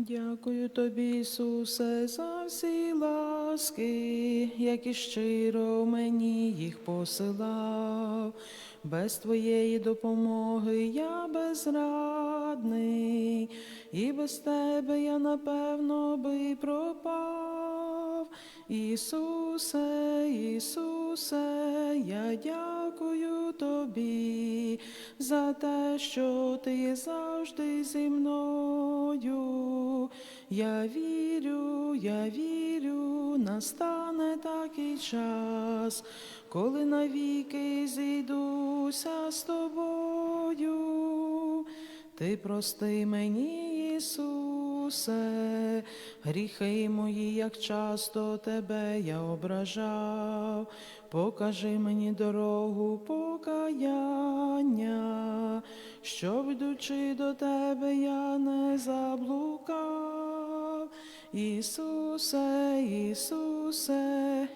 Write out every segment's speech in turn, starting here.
Дякую тобі, Ісусе, за всі ласки, які щиро мені їх посилав. Без твоєї допомоги я безрадний, і без тебе я напевно би пропав. Ісусе, Ісусе, я дякую тобі за те, що ти завжди зі мною. Я вірю, я вірю, настане такий час, коли навіки зійдуся з тобою. Ти прости мені, Ісусе, гріхи мої, як часто тебе я ображав. Покажи мені дорогу покаяння, щоб йдучи до тебе, я не заблукав. Ісусе, Ісусе,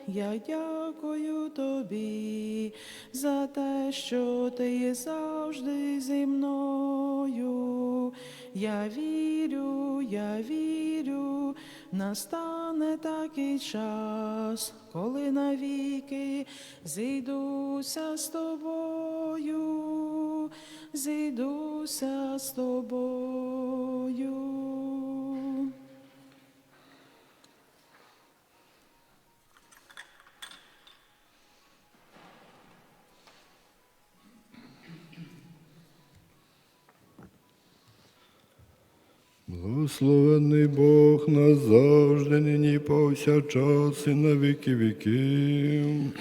я дякую тобі за те, що ти є завжди зі мною. Я вірю, я вірю, настане такий час, коли навіки зійдуся з тобою, зійдуся з тобою. Благословений Бог назавжди, нині повсякчас і на віки віків.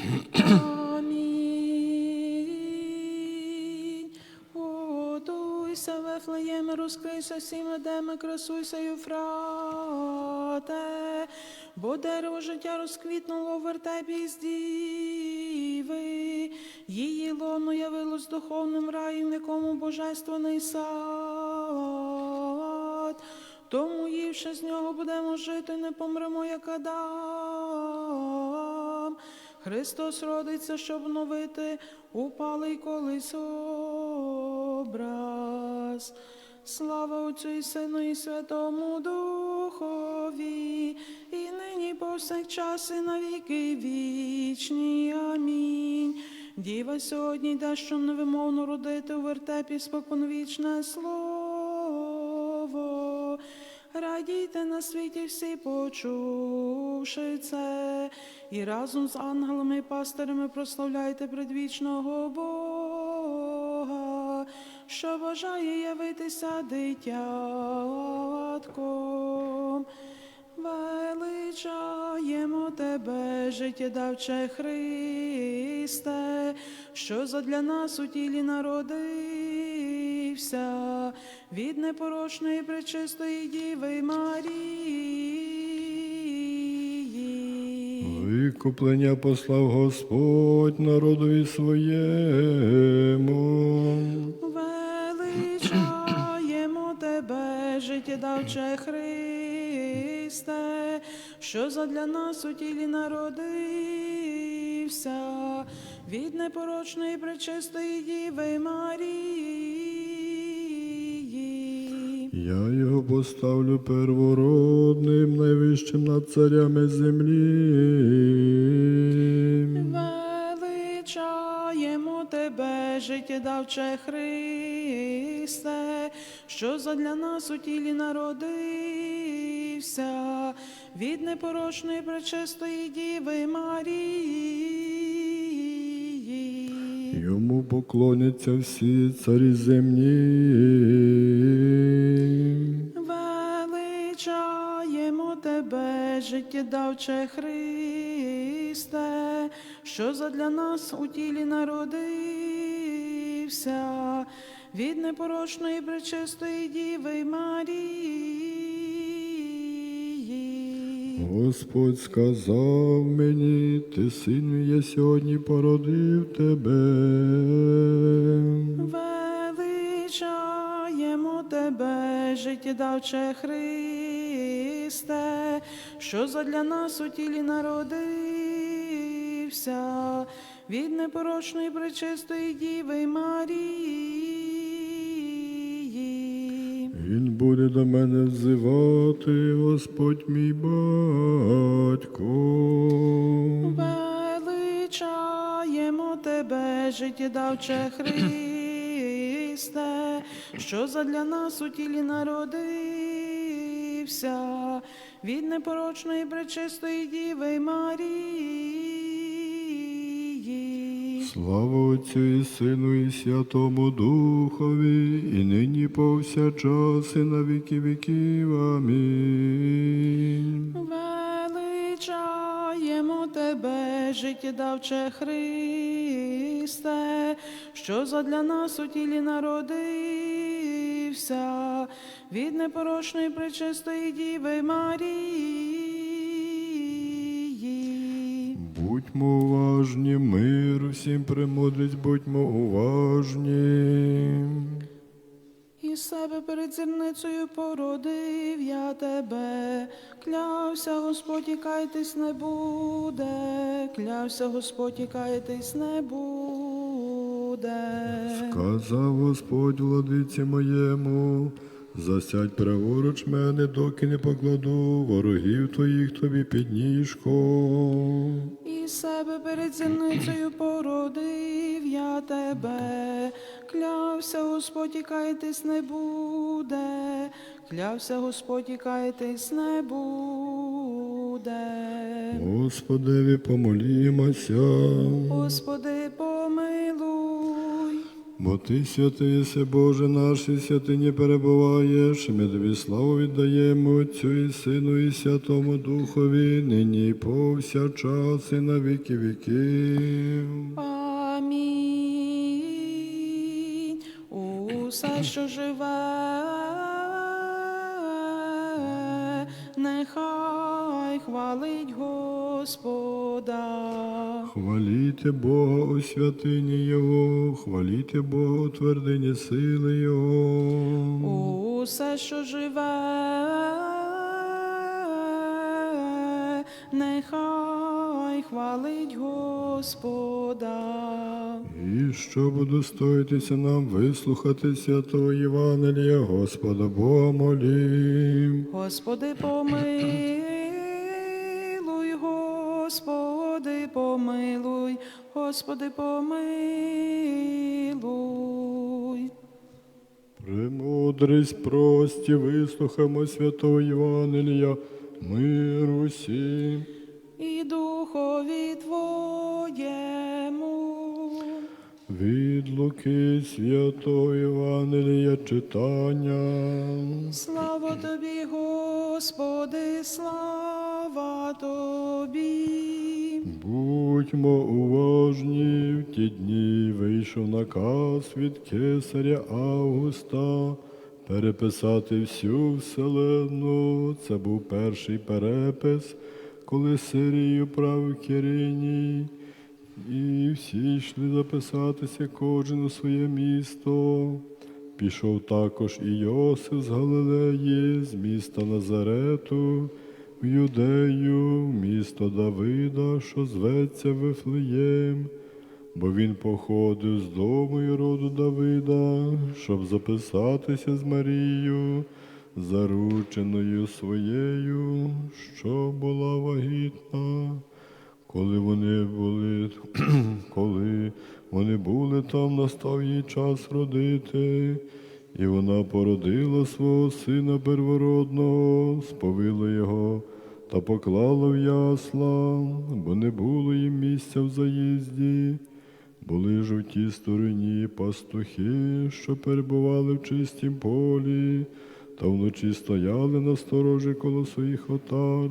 Вефлеєме, розкрийся всім едеме, красуйся, Юфрате, бо дерево життя розквітнуло в вертепі з діви. Її лоно явилось духовним раєм, в якому божественний сад. Тому ївши з нього будемо жити, не помремо, як Адам. Христос родиться, щоб новити упалий колись образ. Слава Отцю і Сину і Святому Духові, і нині повсякчас і на віки вічні. Амінь. Діва сьогодні йде, що невимовно родити у вертепі споконвічне слово. Радійте на світі всі, почувши це, і разом з ангелами і пастирями прославляйте предвічного Бога, що бажає явитися дитятком. Величаємо тебе, життєдавче Христе, що задля нас у тілі народився від непорочної пречистої Діви Марії. Викуплення послав Господь народові своєму. Величаємо тебе, життєдавче Христе, що задля нас у тілі народився від непорочної пречистої Діви Марії. Я його поставлю первородним, найвищим над царями землі. Величаємо тебе, життєдавче Христе, що задля нас у тілі народився від непорочної пречистої Діви Марії. Йому поклоняться всі царі земні. Життєдавче Христе, що задля нас у тілі народився від непорочної пречистої Діви Марії. Господь сказав мені, ти син мій, я сьогодні породив тебе. Величаємо тебе, життєдавче Христе, що задля нас у тілі народився від непорочної пречистої Діви Марії. Він буде до мене взивати, Господь мій батько. Величаємо тебе, життєдавче Христе, що задля нас у тілі народився від непорочної пречистої Діви Марії. Слава Отцю і Сину, і Святому Духові, і нині повсякчас, і на віки віків. Амінь. Величаємо тебе, життєдавче Христе, що задля нас у тілі народився від непорочної пречистої Діви Марії. Будьмо уважні, мир всім премудрість, будьмо уважні. І себе перед зірницею породив я тебе, клявся Господь, і кайтесь не буде, клявся Господь, і кайтесь не буде. Сказав Господь владиці моєму, засядь праворуч мене, доки не покладу ворогів твоїх тобі під ніжко. І себе перед зірницею породив я тебе, клявся Господь, і не буде, клявся Господь, і не буде. Господеві помолімося, Господи, помилуй. Бо ти святий, єси, Боже наш, і святині перебуваєш. Ми тобі славу віддаємо Отцю і Сину, і Святому Духові, нині і повсякчас, і на віки віків. Амінь. Усе, що живе, нехай хвалить Господа. Хваліте Бога у святині Його, хваліте Бога у твердині сили Його. Усе, що живе, нехай хвалить Господа. І щоб удостоїтися нам вислухати святого Євангелія, Господа Бога молім. Господи, помилуй, Господи, помилуй, Господи, помилуй. Премудрість прості, вислухаємо святого Євангелія, мир усім. І духові Твоєму. Від Луки святого Євангелія читання. Слава Тобі, Господи, слава. Будьмо уважні, в ті дні вийшов наказ від кесаря Августа переписати всю вселену. Це був перший перепис, коли Сирію правив Кириній. І всі йшли записатися кожен у своє місто. Пішов також і Йосиф з Галилеї, з міста Назарету, в Юдею, місто Давида, що зветься Вифлеєм, бо він походив з дому і роду Давида, щоб записатися з Марією, зарученою своєю, що була вагітна. Коли вони були, коли вони були там, настав їй час родити, і вона породила свого сина первородного, сповила його та поклала в ясла, бо не було їм місця в заїзді. Були ж у тій стороні пастухи, що перебували в чистім полі, та вночі стояли на сторожі коло своїх отар.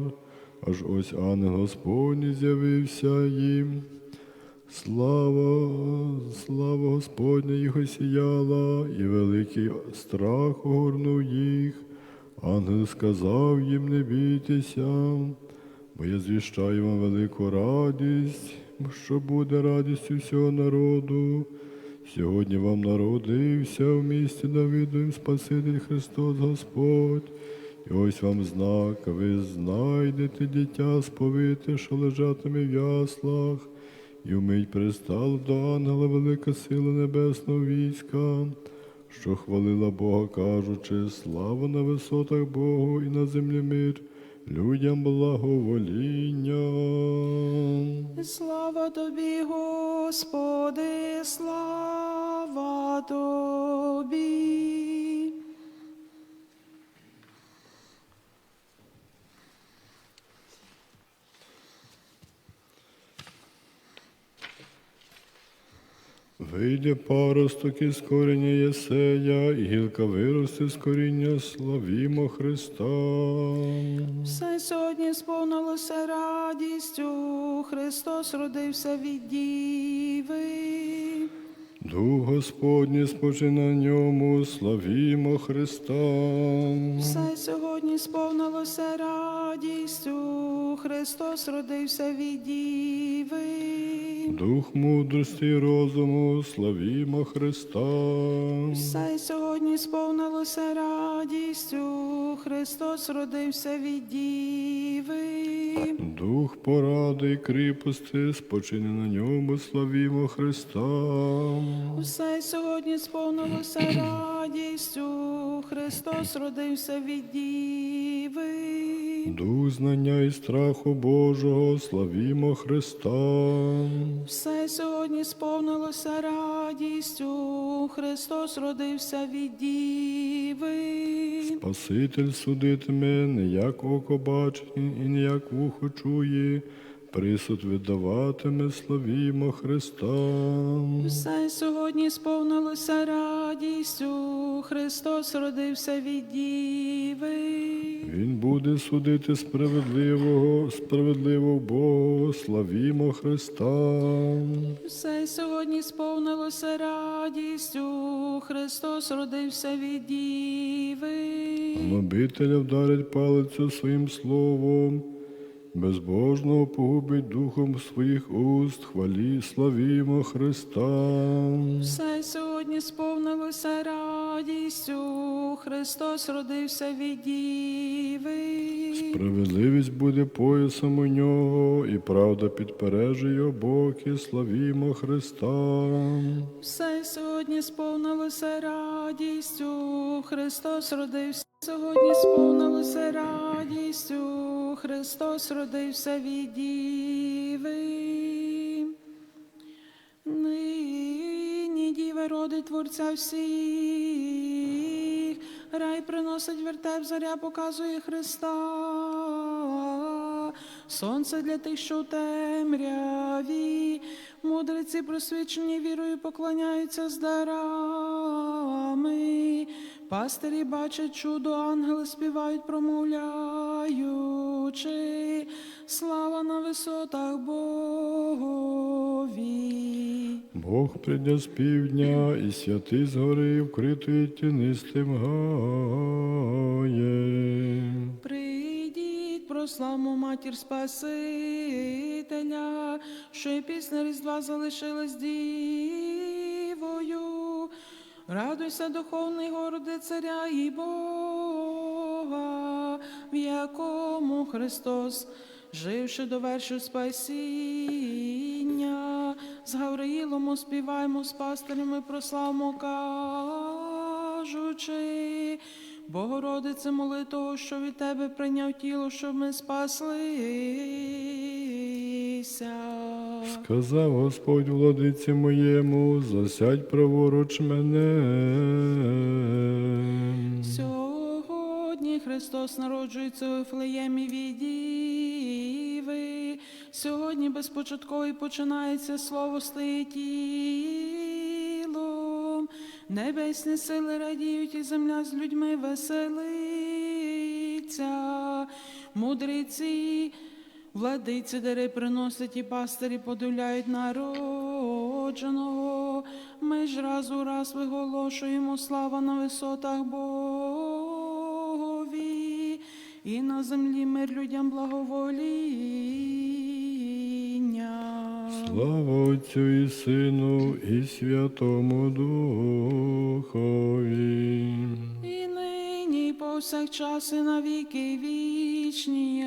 Аж ось ангел Господній з'явився їм. Слава, Господня їх осіяла, і великий страх огорнув їх. Ангел сказав їм, не бійтеся, бо я звіщаю вам велику радість, що буде радістю всього народу. Сьогодні вам народився в місті Давидові Спаситель Христос Господь. І ось вам знак, ви знайдете дитя сповите, що лежатиме в яслах, і вмить пристала до ангела велика сила небесного війська, що хвалила Бога, кажучи, слава на висотах Богу і на землі мир, людям благовоління. Слава тобі, Господи, Вийде паросток із коріння Єсея, і гілка виросте з коріння, славімо Христа. Все сьогодні сповнилося радістю, Христос родився від діви. Дух Господній спочи на ньому, славімо Христа. Все сьогодні сповнилося радістю, Христос родився від діви. Дух мудрості і розуму, славімо Христа. Все сьогодні сповнилося радістю, Христос родився від діви. Дух поради і кріпости, спочине на ньому, славімо Христа. Все сьогодні сповнилося радістю, Христос родився від діви. Дух знання і страху Божого, славімо Христа. Все сьогодні сповнилося радістю, Христос родився від діви. Спаситель судитиме, не як око бачить і не як вухо чує, присуд видаватиме, славімо Христа. Все сьогодні сповнилося радістю, Христос родився від діви. Він буде судити справедливого, справедливо Бога, славімо Христа. Все сьогодні сповнилося радістю, Христос родився від діви. Гнобителя вдарить палицю своїм словом, безбожного погубить духом своїх уст, хвалі, славімо Христа. Все сьогодні сповнилося радістю, Христос родився від діви. Справедливість буде поясом у нього, і правда підпереже його боки, славімо Христа. Все сьогодні сповнилося радістю, Христос родився. Сьогодні сповнилося радістю, Христос родився від діви. Нині діва родить Творця всіх, рай приносить вертеп, заря показує Христа. Сонце для тих, що в темряві, мудреці просвічені вірою поклоняються з дарами. Пастирі бачать чудо, ангели співають, промовляючи, слава на висотах Богові. Бог прийде з півдня, і святий з гори вкритої тінистим гаєм. Прийдіть, прославмо матір Спасителя, що і після Різдва залишилась дівою. Радуйся, духовний городе царя і Бога, в якому Христос, живши довершив спасіння, з Гавриїлом співаємо з пастирями прославмо, кажучи, Богородице, моли що від тебе прийняв тіло, щоб ми спаслися. Сказав Господь владиці моєму, засядь праворуч мене. Сьогодні Христос народжується у Ефлеємі від Діви. Сьогодні безпочатковий починається слово стає. Небесні сили радіють, і земля з людьми веселиться. Мудреці, владиці дари приносять і пастирі подивляють народженого. Ми ж раз у раз виголошуємо слава на висотах Богові, і на землі мир людям благовоління. Слава Отцю і Сину, і Святому Духові. І нині, і повсякчас і на віки вічні.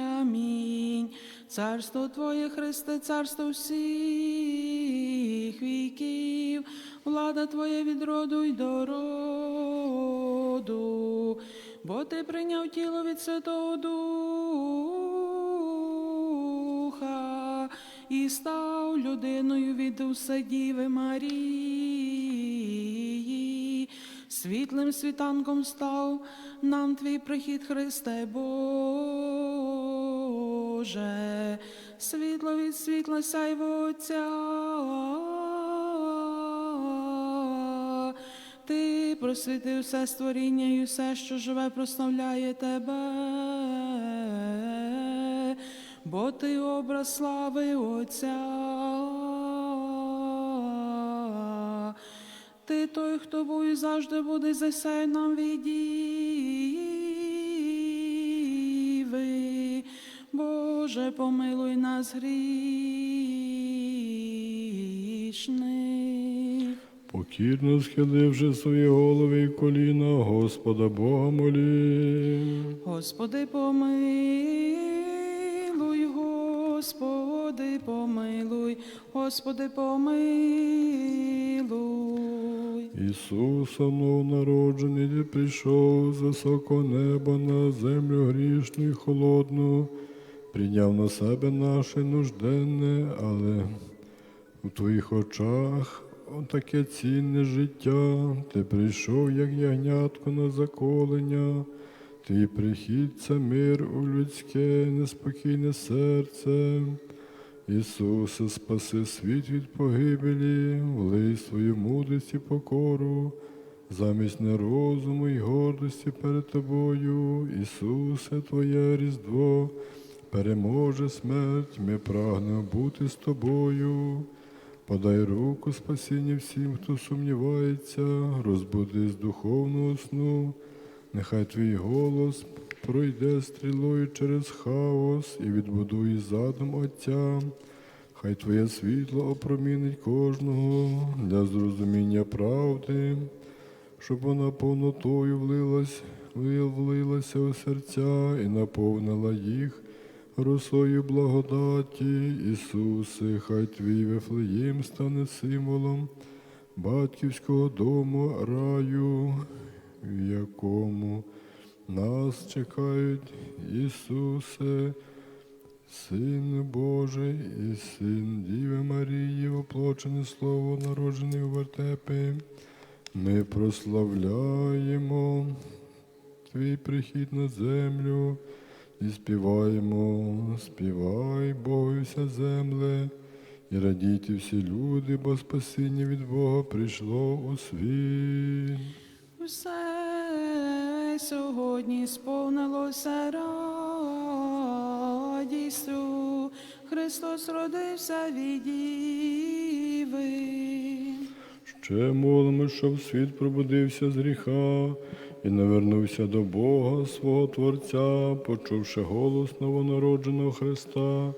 Царство Твоє, Христе, царство всіх віків, влада Твоя від роду й до роду, бо Ти прийняв тіло від Святого Духа і став людиною від усе Діви Марії. Світлим світанком став нам твій прихід, Христе Боже, світло від світла сяйво Отця. Ти просвітив все створіння і все, що живе, прославляє тебе, бо ти образ слави Отця. Ти той, хто був і завжди буде засяй нам від Боже, помилуй нас грішних. Покірно схиливши свої голови і коліна, Господа Бога молі. Господи, помилуй, Господи, помилуй, Господи, помилуй. Ісус, новонароджений, ти прийшов з високого неба на землю грішну і холодну, прийняв на себе наше нужденне, але у твоїх очах таке цінне життя. Ти прийшов, як ягнятко на заколення. Твій прихід це мир у людське, неспокійне серце. Ісусе, спаси світ від погибелі, влий свою мудрість і покору, замість нерозуму й гордості перед тобою, Ісусе, Твоє Різдво, переможе смерть, ми прагнемо бути з тобою. Подай руку спасіння всім, хто сумнівається, розбуди з духовного сну, нехай твій голос пройде стрілою через хаос і відбудує задум Отця. Хай Твоє світло опромінить кожного для зрозуміння правди, щоб вона повнотою влилась, влилася у серця і наповнила їх росою благодаті. Ісусе, хай Твій Вифлеєм стане символом батьківського дому раю, в якому нас чекають Ісусе, Син Божий і Син Діви Марії, оплочене Слово, народжений у вертепі. Ми прославляємо Твій прихід на землю і співаємо, співай, Богу вся земле, і радійте всі люди, бо спасіння від Бога прийшло у світ. Усе сьогодні сповнилося радістю. Христос родився від Діви. Ще молимо, щоб світ пробудився з гріха і навернувся до Бога свого Творця, почувши голос новонародженого Христа.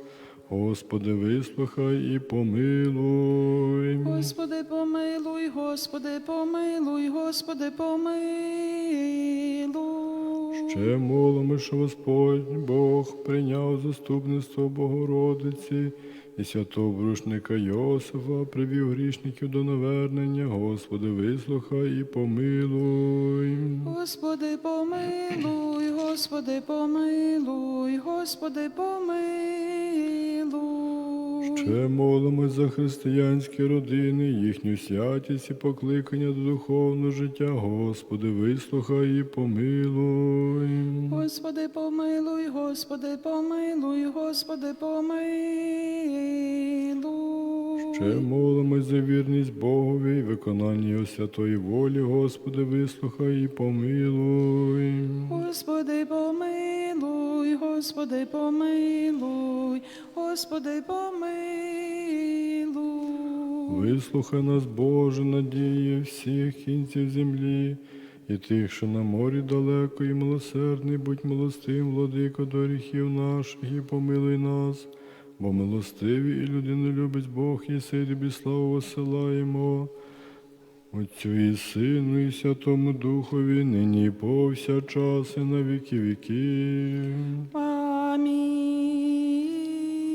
Господи, вислухай і помилуй. Господи, помилуй, Господи, помилуй, Господи, помилуй. Ще молимо, що Господь Бог прийняв заступництво Богородиці і святого брушника Йосифа, привів грішників до навернення. Господи, вислухай і помилуй. Господи, помилуй, Господи, помилуй, Господи, помилуй. Ще молимось за християнські родини, їхню святість і покликання до духовного життя. Господи, вислухай і помилуй. Господи, помилуй, Господи, помилуй, Господи, помилуй. Ще молимось за вірність Богові і виконання Його святої волі, Господи, вислухай і помилуй. Господи, помилуй, Господи, помилуй, Господи, помилуй. Вислухай нас, Боже, надії всіх кінців землі, і тих, що на морі далеко, і милосердний, будь милостивим, владико, до гріхів наших, і помилуй нас, бо милостиві і людину любить Бог, і тобі славу посилаємо. Отцю і Сину, і Святому Духові, нині і повсякчас, і на віки віків.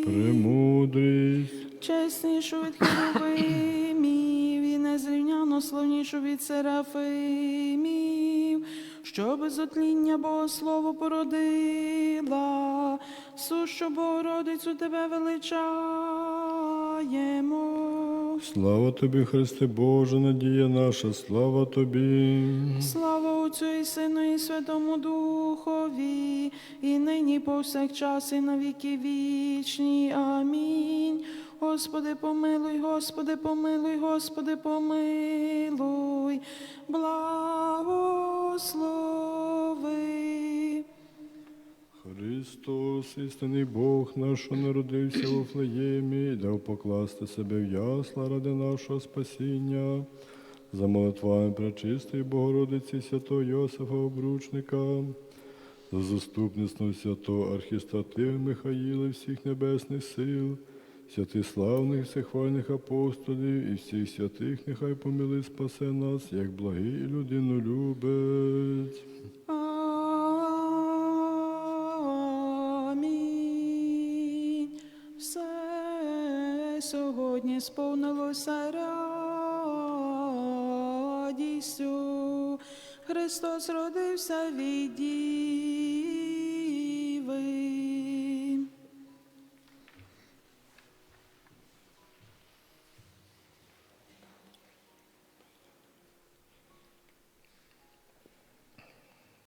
Премудрість. Чеснішу від херовимів і незрівняно славнішу від серафимів, що без отління Богослово породила, сущу Богородицю тебе величаємо. Слава тобі, Христе Боже, надія наша, слава тобі. Слава Отцю і Сину і Святому Духові, і нині повсякчас, і на віки вічні. Амінь. Господи, помилуй, Господи, помилуй, Господи, помилуй, благослови. Христос, істинний Бог наш, що народився у Флеємі, дав покласти себе в ясла ради нашого спасіння. За молитвами пречистої Богородиці святого Йосифа Обручника, за заступництвом святого архістратига Михаїла всіх небесних сил, святих славних всехвальних апостолів і всіх святих, нехай помили спасе нас, як благий і людинолюбець. Сьогодні сповнилося радістю. Христос родився від дів.